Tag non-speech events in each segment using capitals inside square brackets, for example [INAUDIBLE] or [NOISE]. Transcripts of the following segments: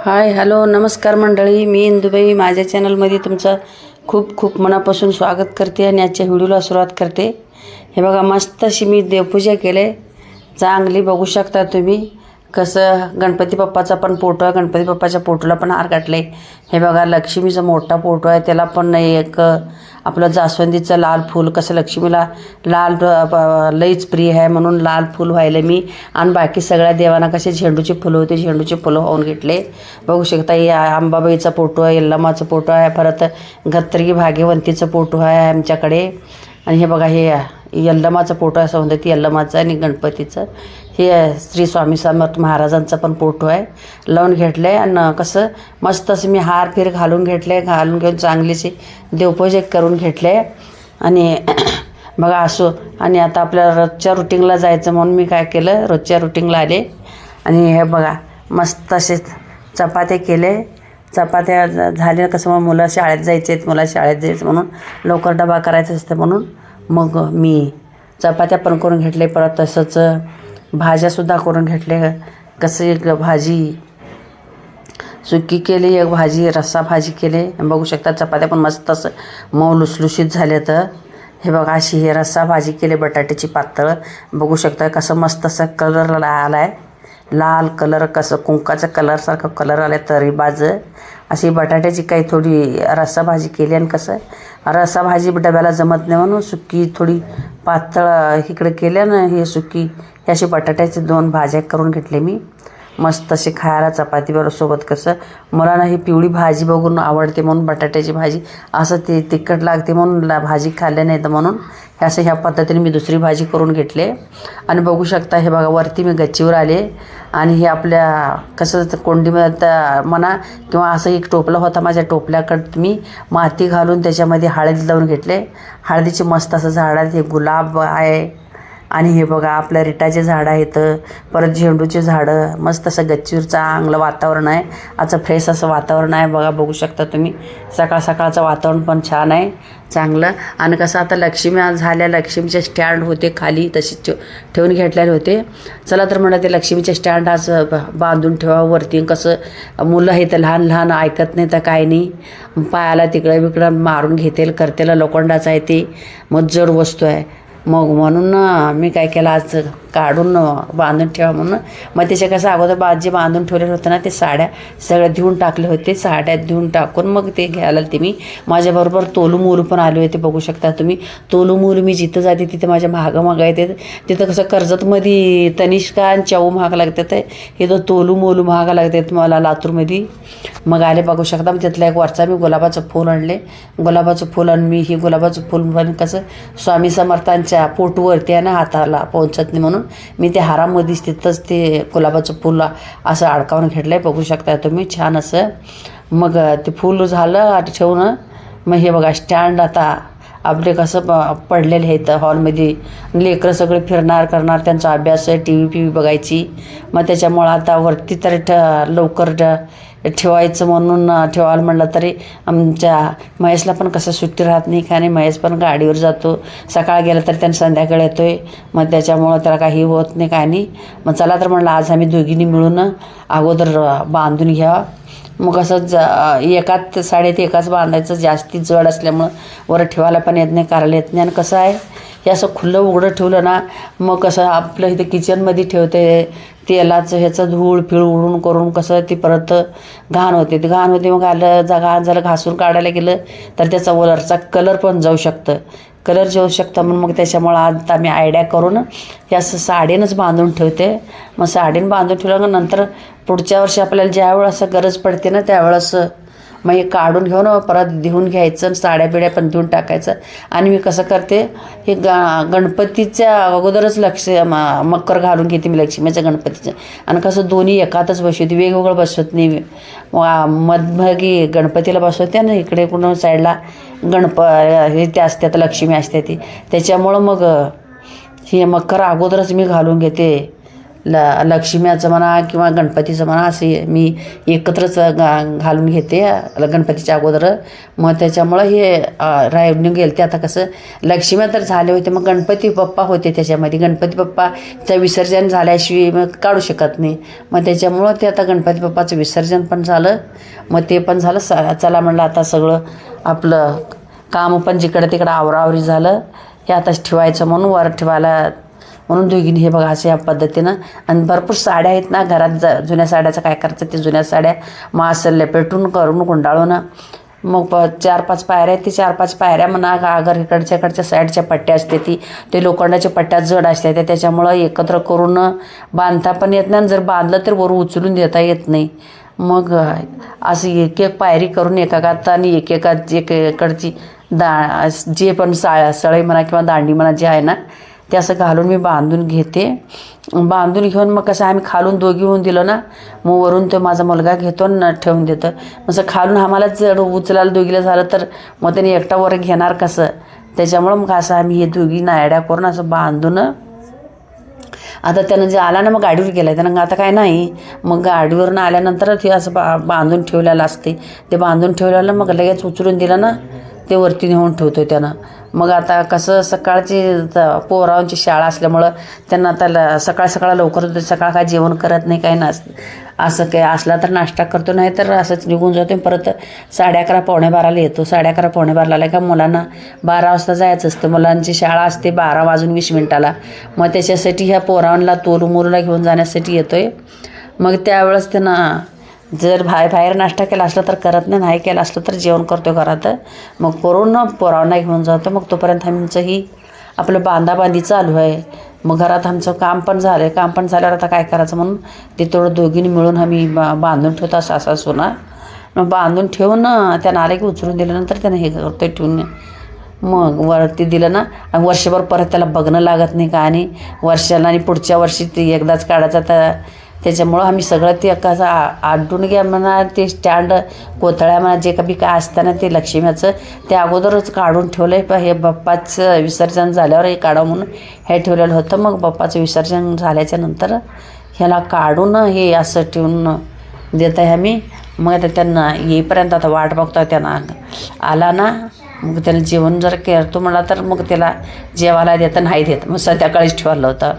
Hi hello नमस्कार मंडळी. मी इंदुबाई. माझ्या चॅनलमध्ये तुमचं खूप खूप मनापासून स्वागत करते आणि आजच्या व्हिडिओला सुरुवात करते. हे बघा मस्त अशी मी देवपूजा केले. चांगली बघू शकता तुम्ही. कसं गणपती बाप्पाचा पण फोटो आहे गणपती बाप्पाच्या फोटोला पण हार घातले. हे बघा लक्ष्मीचा मोठा फोटो आहे त्याला पण एक आपलं जास्वंदीचं लाल फूल कसं लक्ष्मीला लाल लईच प्रिय आहे म्हणून लाल फूल व्हायला मी. आणि बाकी सगळ्या देवांना कसे झेंडूचे फुलं होते झेंडूचे फुलं होऊन घेतले. बघू शकता हे अंबाबाईचा फोटो आहे यल्लमाचा फोटो आहे परत गत्रगी भाग्यवंतीचा फोटो आहे आमच्याकडे. आणि हे बघा हे यल्लमाचा फोटो आहे सौंदती यल्लमाचं आणि गणपतीचं. हे श्री स्वामी समर्थ महाराजांचा पण फोटो आहे. लावून घेतलं आहे आणि कसं मस्त असं मी हार फिर घालून घेतले घालून घेऊन चांगलीशी देवपूजा करून घेतले आणि [CLEARS THROAT] बघा असो आणि आता आपल्या रोजच्या रुटीनला जायचं म्हणून मी काय केलं रोजच्या रुटीनला आले. आणि हे बघा मस्त असे चपात्या केले. चपात्या झाल्या कसं मग मुलं शाळेत जायचे आहेत मुला शाळेत जायचं म्हणून लवकर डबा करायचा असतं म्हणून मग मी चपात्या पण करून घेतले परत तसंच भाज्यासुद्धा करून घेतले. कसं एक भाजी सुकी केली एक भाजी रस्सा भाजी केले. बघू शकता चपात्या पण मस्त असं मऊ लुसलुशीत झाले तर. हे बघा अशी हे रस्सा भाजी केली बटाट्याची पातळ. बघू शकता कसं मस्त असं कलर आला आहे लाल कलर कसं कुंकाचा कलरसारखं कलर आला तरी बाज. अशी बटाट्याची काही थोडी रस्सा भाजी केली आणि कसं रस्सा भाजी डब्याला जमत नाही म्हणून सुकी थोडी पातळ इकडे केल्या ना हे सुकी हे अशी बटाट्याचे दोन भाज्या करून घेतले मी. मस्त असे खायला चपातीबरोबर सोबत कसं मला ना ही पिवळी भाजी बघून आवडते म्हणून बटाट्याची भाजी असं ते तिखट लागते म्हणून ला भाजी खाल्ल्या नाही तर म्हणून असं ह्या पद्धतीने मी दुसरी भाजी करून घेतले आणि बघू शकता हे बघा वरती मी गच्चीवर आले आणि हे आपल्या कसं कोंडीमध्ये म्हणा किंवा असं एक टोपला होता माझ्या टोपल्याकडं मी माती घालून त्याच्यामध्ये हळद लावून घेतले. हळदीचे मस्त असं झाड आहे हे गुलाब आहे. आणि हे बघा आपल्या रिटाचे झाडं आहेत. परत झेंडूचे झाडं. मस्त असं गच्चीवर चांगलं वातावरण आहे. असं फ्रेश असं वातावरण आहे. बघा बघू शकता तुम्ही. सकाळ सकाळचं वातावरण पण छान आहे. चांगलं. आणि कसं आता लक्ष्मी आज झाल्या. लक्ष्मीचे स्टँड होते खाली. तसे ठेव ठेवून घेतलेले होते. चला तर म्हणलं ते लक्ष्मीचे स्टँड आज बांधून ठेवा वरती. कसं मुलं आहेत लहान लहान ऐकत नाही तर काय नाही. पायाला तिकडं बिकडं मारून घेतील करतेला. लोखंडाचं आहे ते. मग जड वस्तू आहे. मग म्हणून ना मी काय केलं आज काढून बांधून ठेवा म्हणून. मग त्याच्या कसं अगोदर बा जे बांधून ठेवलेलं होतं ना ते साड्या सगळ्या धुवून टाकले होते साड्या धुवून टाकून मग ते घ्यायला ते मी माझ्याबरोबर तोलू मोलू पण आले होते बघू शकता तुम्ही. तोलू मी जिथं जाते तिथे माझ्या महागं मागायते येते. तिथं कसं कर्जतमध्ये तनिष्का आणि चाऊ महाग लागतात इथं तोलू मोलू महाग लागतात मला लातूरमध्ये. मग आले बघू शकता मग तिथला एक वरचा मी गुलाबाचं फूल आणले. गुलाबाचं फूल आणि मी हे गुलाबाचं फूल पण कसं स्वामी समर्थांच्या पोटवरती आहे ना हाताला पोहोचत नाही म्हणून. मी ते हारामध्येच तिथंच ते गुलाबाचं फूल असं अडकावून घेतलं आहे बघू शकता तुम्ही छान असं. मग ते फूल झालं आणि ठेवून मग हे बघा स्टँड आता आपले कसं पडलेले आहेत हॉलमध्ये. लेकरं सगळे फिरणार करणार त्यांचा अभ्यास आहे टी व्ही पी व्ही बघायची. मग त्याच्यामुळं आता वरती तर लवकर ठेवायचं म्हणून ठेवायला म्हणलं तरी आमच्या महेशला पण कसं सुट्टी राहत नाही का नाही महेश पण गाडीवर जातो. सकाळ गेला तर त्यानं संध्याकाळी येतो आहे मग त्याच्यामुळं त्याला काही होत नाही काय नाही. मग चला तर म्हणलं आज आम्ही दोघींनी मिळून अगोदर बांधून घ्यावा. मग असं ज एकात साडीत एकाच बांधायचं जास्ती जड असल्यामुळं. वर ठेवायला पण येत नाही करायला येत नाही. आणि कसं आहे हे असं खुलं उघडं ठेवलं ना मग कसं आपलं इथे किचनमध्ये ठेवते तेलाचं ह्याचं धूळ फिळ उडून करून कसं ती परत घाण होते. ते घाण होते मग आलं जा घाण झालं घासून काढायला गेलं तर त्याचा वलरचा कलर पण जाऊ शकतं. कलर जाऊ शकतं म्हणून मग त्याच्यामुळं आता मी आयडिया करून हे असं साडीनंच बांधून ठेवते. मग साडीनं बांधून ठेवल्यानंतर नंतर पुढच्या वर्षी आपल्याला ज्यावेळेस असं गरज पडते ना त्यावेळेस मग हे काढून घेऊन परत देऊन घ्यायचं आणि साड्या बिड्या पण देऊन टाकायचं. आणि मी कसं करते हे ग गणपतीच्या अगोदरच लक्ष मकर घालून घेते मी लक्ष्मीच्या गणपतीचं. आणि कसं दोन्ही एकातच बसवते वेगवेगळं बसवत नाही वा- मधभागी गणपतीला बसवते आणि इकडे कुठं साईडला गणप हे ते असतात लक्ष्मी असते ती. त्याच्यामुळं मग हे मकर अगोदरच मी घालून घेते. ल लक्ष्म्याचं म्हणा किंवा गणपतीचं म्हणा असे मी एकत्रच गा घालून घेते गणपतीच्या अगोदर. मग त्याच्यामुळं हे रायवून गेलं. ते आता कसं लक्ष्म्या तर झाले होते मग गणपती बाप्पा होते त्याच्यामध्ये. गणपती बाप्पाचं विसर्जन झाल्याशिवाय मग काढू शकत नाही. मग त्याच्यामुळं ते आता गणपती बाप्पाचं विसर्जन पण झालं. मग ते पण झालं. स चला म्हणलं आता सगळं आपलं काम पण जिकडं तिकडं आवरावरी झालं. हे आताच ठेवायचं म्हणून वर ठेवायला म्हणून दोघींनी हे बघा अशा या पद्धतीनं. आणि भरपूर साड्या आहेत ना घरात ज जुन्या साड्याचं काय करायचं ते जुन्या साड्या मग लपेटून करून गुंडाळून. मग प चार पाच पायऱ्या आहेत ती चार पाच पायऱ्या म्हणा अगर इकडच्या इकडच्या साईडच्या पट्ट्या असते ती. ते लोखंडाच्या पट्ट्या जड असते त्या त्याच्यामुळं एकत्र करून बांधता पण येत नाही आणि जर बांधलं तर वरून उचलून देता येत नाही. मग असं एक एक पायरी करून एकागात आणि एक एका एकडची दा जे पण साळ सळई म्हणा किंवा दांडी म्हणा जे आहे ना ते असं घालून मी बांधून घेते. बांधून घेऊन मग कसं आम्ही खालून दोघी होऊन दिलं ना मग वरून तो माझा मुलगा घेतो न ठेवून देतं. असं खालून आम्हाला जर उचलायला दोघीला झालं तर मग त्याने एकटा वर घेणार कसं? त्याच्यामुळं मग असं आम्ही हे दोघी नायड्या करून असं बांधून आता त्यानं जे आला ना मग गाडीवर गेला त्यानं आता काय नाही. मग गाडीवरून आल्यानंतर ते असं बा बांधून ठेवलेलं असते. ते बांधून ठेवलेलं मग लगेच उचलून दिलं ना ते वरती नेऊन ठेवतो त्यानं. मग आता कसं सकाळची ज- पोरांची शाळा असल्यामुळं त्यांना आता सकाळ सकाळ लवकर सकाळ काय जेवण करत नाही काही नस असं काय असला तर नाश्ता करतो नाही तर असंच निघून जातो परत साडे अकरा पावणे बाराला येतो. साडे अकरा पावणे बाराला का मुलांना बारा वाजता जायचं असतं. मुलांची शाळा असते बारा वाजून वीस मिनिटाला. मग त्याच्यासाठी ह्या पोरांना तोलू घेऊन जाण्यासाठी येतो आहे मग त्यावेळेस त्यांना जर बाहेर बाहेर नाश्ता केला असला तर करत नाही नाही केला असलं तर जेवण करतो घरात. मग करून पोरांना घेऊन जातो. मग तोपर्यंत आमचंही आपलं बांधाबांधी चालू आहे. मग घरात आमचं काम पण झालं आहे काम पण झाल्यावर आता काय करायचं म्हणून ते थोडं दोघींनी मिळून आम्ही बा बांधून ठेवतो सासा सोना मग बांधून ठेवून त्यानं आले की उचलून दिल्यानंतर त्यानं हे करतो ठेवून. मग वरती दिलं ना आणि वर्षभर परत त्याला बघणं लागत नाही का आणि वर्षाला आणि पुढच्या वर्षी ते एकदाच काढायचं तर त्याच्यामुळं आम्ही सगळं ते कसं आ आडून घ्या म्हणा ते स्टँड कोथळ्या म्हणा जे काही काय असताना ते लक्ष्मीचं ते अगोदरच काढून ठेवलं आहे हे बाप्पाचं विसर्जन झाल्यावर हे काढावं म्हणून हे ठेवलेलं होतं. मग बाप्पाचं विसर्जन झाल्याच्यानंतर ह्याला काढून हे असं ठेवून देत आहे आम्ही. मग आता त्यांना येईपर्यंत आता वाट बघतो त्यांना. आला ना मग त्याला जेवण जर करतो म्हणला तर मग त्याला जेवायला देतं नाही देत. मग संध्याकाळीच ठेवलं होतं.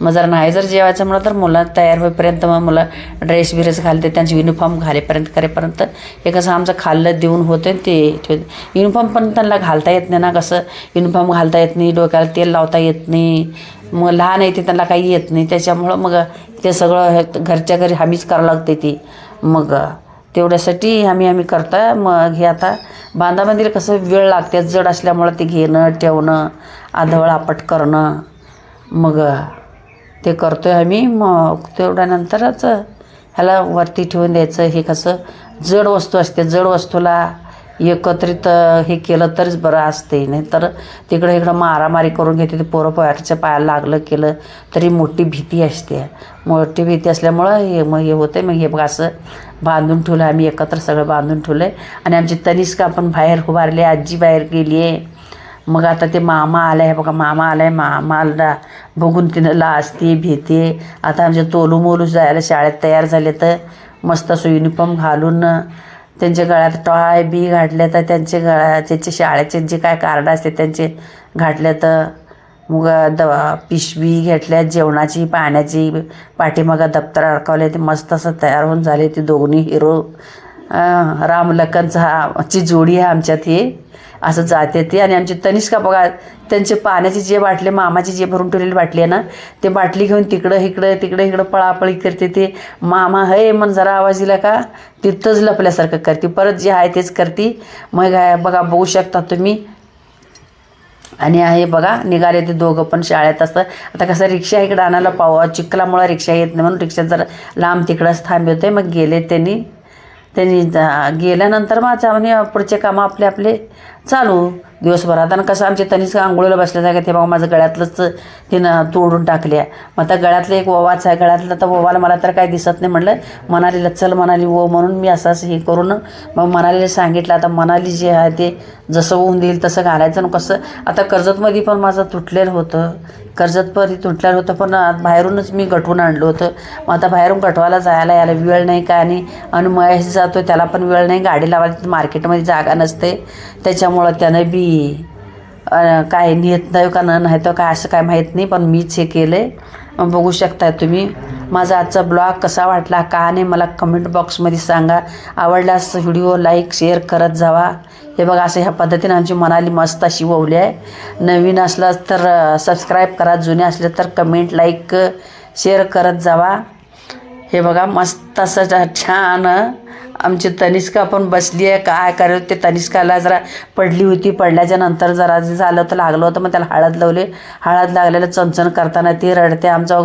मग जर नाही जर जेवायचं म्हणलं तर मुलं तयार होईपर्यंत मग मुलं ड्रेस बिरेस घालते त्यांचे युनिफॉर्म घालेपर्यंत करेपर्यंत. हे कसं आमचं खाल्लं देऊन होतं ते. ठेवते युनिफॉर्म पण त्यांना घालता येत नाही ना कसं. युनिफॉर्म घालता येत नाही डोक्याला तेल लावता येत नाही. मग लहान आहे ते त्यांना काही येत नाही. त्याच्यामुळं मग ते सगळं घरच्या घरी हमीच करावं लागते ती. मग तेवढ्यासाठी आम्ही आम्ही करता मग हे आता बांधाबांधीला कसं वेळ लागते जड असल्यामुळं ते घेणं ठेवणं आधवळ आपट करणं. मग ते करतो आहे आम्ही. मग तेवढ्यानंतरच ह्याला वरती ठेवून द्यायचं. हे कसं जड वस्तू असते जड वस्तूला एकत्रित हे केलं तरीच बरं असते. नाही तर तिकडं इकडं मारामारी करून घेते ते पोरं पोराच्या पायाला लागलं केलं तरी मोठी भीती असते. मोठी भीती असल्यामुळं हे मग हे होते मग हे असं बांधून ठेवलं आम्ही एकत्र सगळं बांधून ठेवलं आहे आणि आमची तनिष्का आपण बाहेर उभारली आजी बाहेर गेली आहे मग आता ते मामा आला आहे बघा मामा आला आहे मामाला बघून तिनं लाजते भीते आता आमचे तोलू मोलू जायला शाळेत तयार झाले तर मस्त असं युनिफॉर्म घालून त्यांच्या गळ्यात टॉय बी घातले तर त्यांचे गळ्या त्यांचे शाळेचे जे काय कार्ड असते त्यांचे घातले तर मग द पिशवी घेतल्या जेवणाची पाण्याची पाठीमागं दप्तर अडकवले ते मस्त असं तयार होऊन झाले ते दोन्ही हिरो राम लखनचा ची जोडी आहे आमच्यात ही. असं जाते ते. आणि आमची तनिष्का बघा त्यांचे पाण्याची जे बाटले मामाची जे भरून ठेवलेली बाटली आहे ना ते बाटली घेऊन तिकडं इकडं तिकडं इकडं पळापळी करते ते. मामा हे मन जरा आवाज दिला का? तिथंच लपल्यासारखं करते. परत जे आहे तेच करते. मग आहे बघा बघू शकता तुम्ही. आणि आहे बघा निघाले ते दोघं पण शाळेत असतं. आता कसं रिक्षा इकडं आणायला पाव. चिखलामुळं रिक्षा येत नाही म्हणून रिक्षा जरा लांब तिकडंच थांबवते मग गेले त्यांनी. त्यांनी जा- गेल्यानंतर मग आम्ही पुढचे कामं आपले आपले चालू. दिवसभरात आणि कसं आमच्या तनिष्क आंघोळीला बसल्या जागा ते बघा माझं गळ्यातलंच तिनं तोडून टाकल्या. मग आता गळ्यातलं एक ओवाच आहे गळ्यातलं तर ओवाला मला तर काही दिसत नाही म्हणलं. मनालीला चल मनाली ओ म्हणून मी असं असं हे करून मग मनालीला सांगितलं आता मनाली जे आहे ते जसं होऊन देईल तसं घालायचं आणि कसं. आता कर्जतमध्ये पण माझं तुटलेलं होतं. कर्जत कर्जतपरी तुटल्यावर होतं पण बाहेरूनच मी गठवून आणलं होतं. मग आता बाहेरून गठवायला जायला यायला वेळ नाही काय आणि आणि महेश जातो त्याला पण वेळ नाही. गाडी लावायला मार्केटमध्ये जागा नसते. त्याच्यामुळं त्यानं बी काय नेत नाही का न नाही तर काय असं काय माहीत नाही पण मीच हे केलं आहे बघू शकताय तुम्ही. माझा आजचा ब्लॉग कसा वाटला का नाही मला कमेंट बॉक्समध्ये सांगा. आवडल्यास व्हिडिओ लाईक शेअर करत जावा. हे बघा असं ह्या पद्धतीनं आमची मनाली मस्त अशी ओवली आहे. नवीन असलं तर सबस्क्राईब करा. जुने असले तर कमेंट लाईक शेअर करत जावा. हे बघा मस्त असं छान आमची तनिष्का पण बसली आहे. काय करायचं ते तनिष्काला जरा पडली होती. पडल्याच्या नंतर जरा जे झालं तर लागलं होतं मग त्याला हळद लावले. हळद लागलेलं चणचण करताना ती रडते. आमचा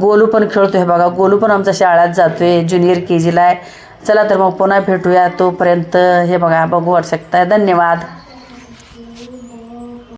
गोलू पण खेळतो हे बघा गोलू पण आमचा शाळेत जातोय. ज्युनियर के जीला आहे. चला तर मग पुन्हा भेटूया तोपर्यंत हे बघा बघू शकताय. धन्यवाद.